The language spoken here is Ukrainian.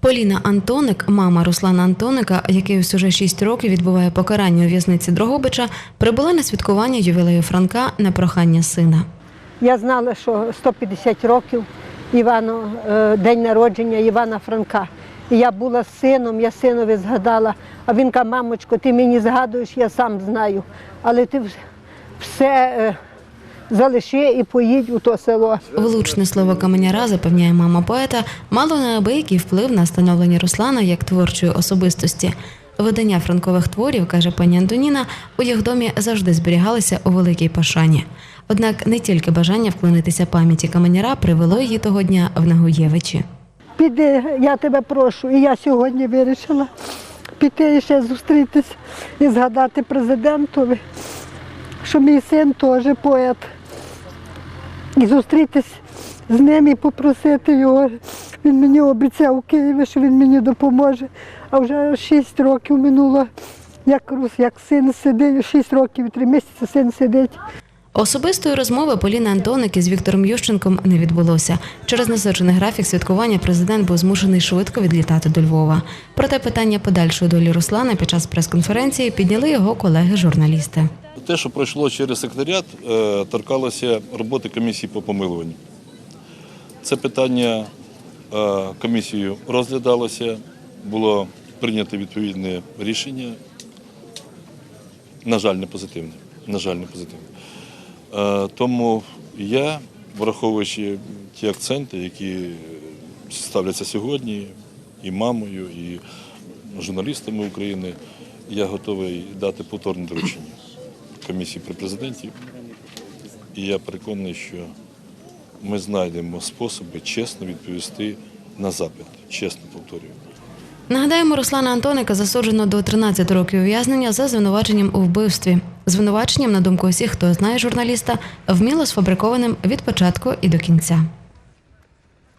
Поліна Антоник, мама Руслана Антоника, який ось уже 6 років відбуває покарання у в'язниці Дрогобича, прибула на святкування ювілею Франка на прохання сина. Я знала, що 150 років Івану, е, день народження Івана Франка. Я була з сином, я синові згадала. А він каже, мамочко, ти мені згадуєш, я сам знаю. Але ти вс- все е, залиши і поїдь у то село. Влучне слово каменяра, запевняє мама поета, мало неабиякий вплив на становлення Руслана як творчої особистості. Видання франкових творів, каже пані Антоніна, у їх домі завжди зберігалися у великій пашані. Однак не тільки бажання вклонитися пам'яті каменяра привело її того дня в Нагуєвичі. Піди, я тебе прошу. І я сьогодні вирішила піти і ще зустрітись і згадати президентові, що мій син теж поет. І зустрітись з ним і попросити його. Він мені обіцяв у Києві, що він мені допоможе. А вже шість років минуло, як рус, як син сидить, шість років три місяці син сидить. Особистої розмови Поліни Антоник із Віктором Ющенком не відбулося. Через насичений графік святкування президент був змушений швидко відлітати до Львова. Проте питання подальшої долі Руслана під час прес-конференції підняли його колеги-журналісти. Те, що пройшло через секретаріат, е, торкалося роботи комісії по помилуванню. Це питання е, комісією розглядалося, було прийнято відповідне рішення. На жаль, не позитивне. На жаль, не позитивне. Е, Тому я, враховуючи ті акценти, які ставляться сьогодні, і мамою, і журналістами України, я готовий дати повторне доручення комісії при президенті. І я переконаний, що ми знайдемо способи чесно відповісти на запит. Чесно повторюю. Нагадаємо, Руслана Антоника засуджено до 13 років ув'язнення за звинуваченням у вбивстві. Звинуваченням, на думку усіх, хто знає журналіста, вміло сфабрикованим від початку і до кінця.